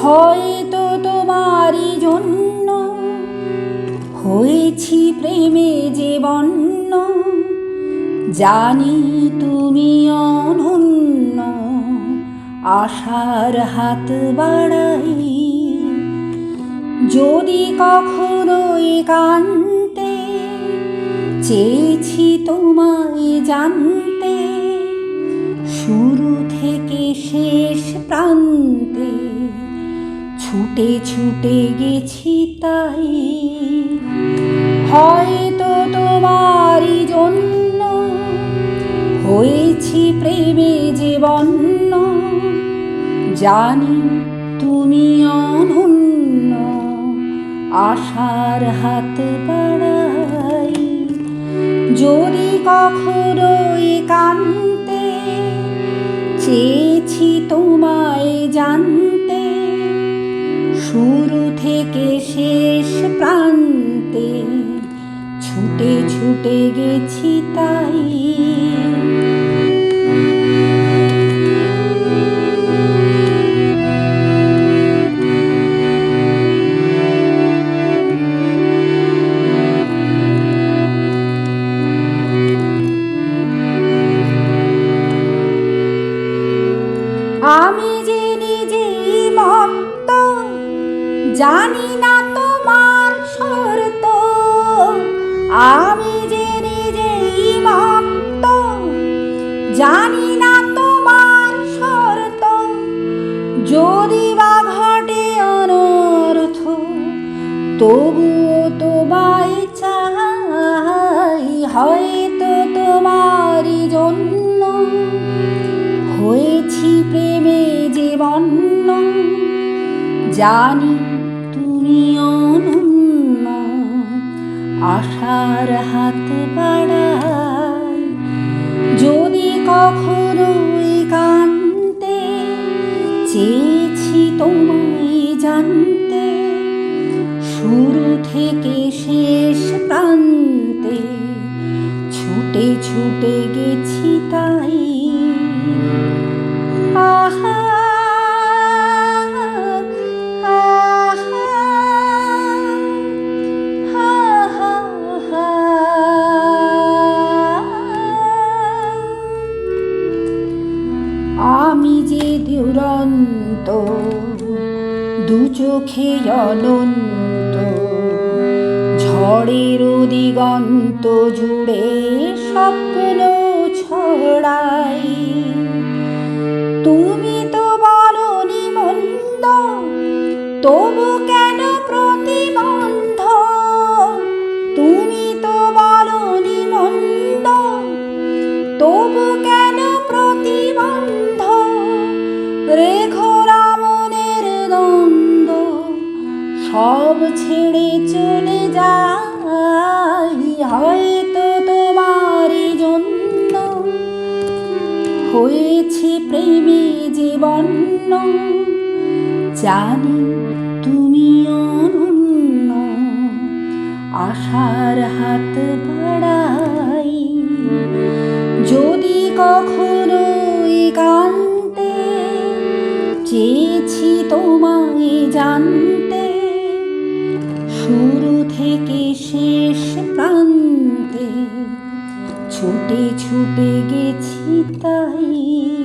হয়তো তোমারই জন্য হয়েছি প্রেমে যে জানি তুমি অনন্য আশার হাত বাড়াই যদি কখনো একান্তে চেয়েছি তোমায় জানতে, শুরু থেকে শেষ প্রান্তে ছুটে ছুটে গেছি তাই। হয়তো তোমারই জন্য হয়েছি প্রেমে যে বন্য, জানি তুমি অনন্য। আশার হাত বাড়াই। যদি কখনো একান্তে চেয়েছি তোমায় জানতে, শুরু থেকে শেষ প্রান্তে ছুটে ছুটে গেছি তাই। জানি না তোমার শর্ত। আমি যে নিজেই মত্ত জানি না তোমার শর্ত। যদি বা ঘটে অনর্থ, তবুও তোমায় চাই হয়তো তোমারই জন্য। হয়েছি প্রেমে যে বন্য। জানি অনন্য আশার হাত বাড়াই। যদি কখনো একান্তে চেয়েছি তোমায় জানতে শুরু থেকে শেষ প্রান্তে ছুটে ছুটে গেছি আমি যে দুরন্ত দু চোখে অনন্ত ঝড়ের দিগন্ত জুড়ে স্বপ্ন ছড়াই। তুমি রেখো রামনের দ্বন্দ্ব, সব ছেড়ে চলে যাই। হয়তো তোমারই জন্য হয়েছে প্রেমে জীবন্য জানি তুমি অনন্য, আশার হাত চেয়েছি তোমায় জানতে। শুরু থেকে শেষ প্রান্তে ছুটে ছুটে গেছি তাই।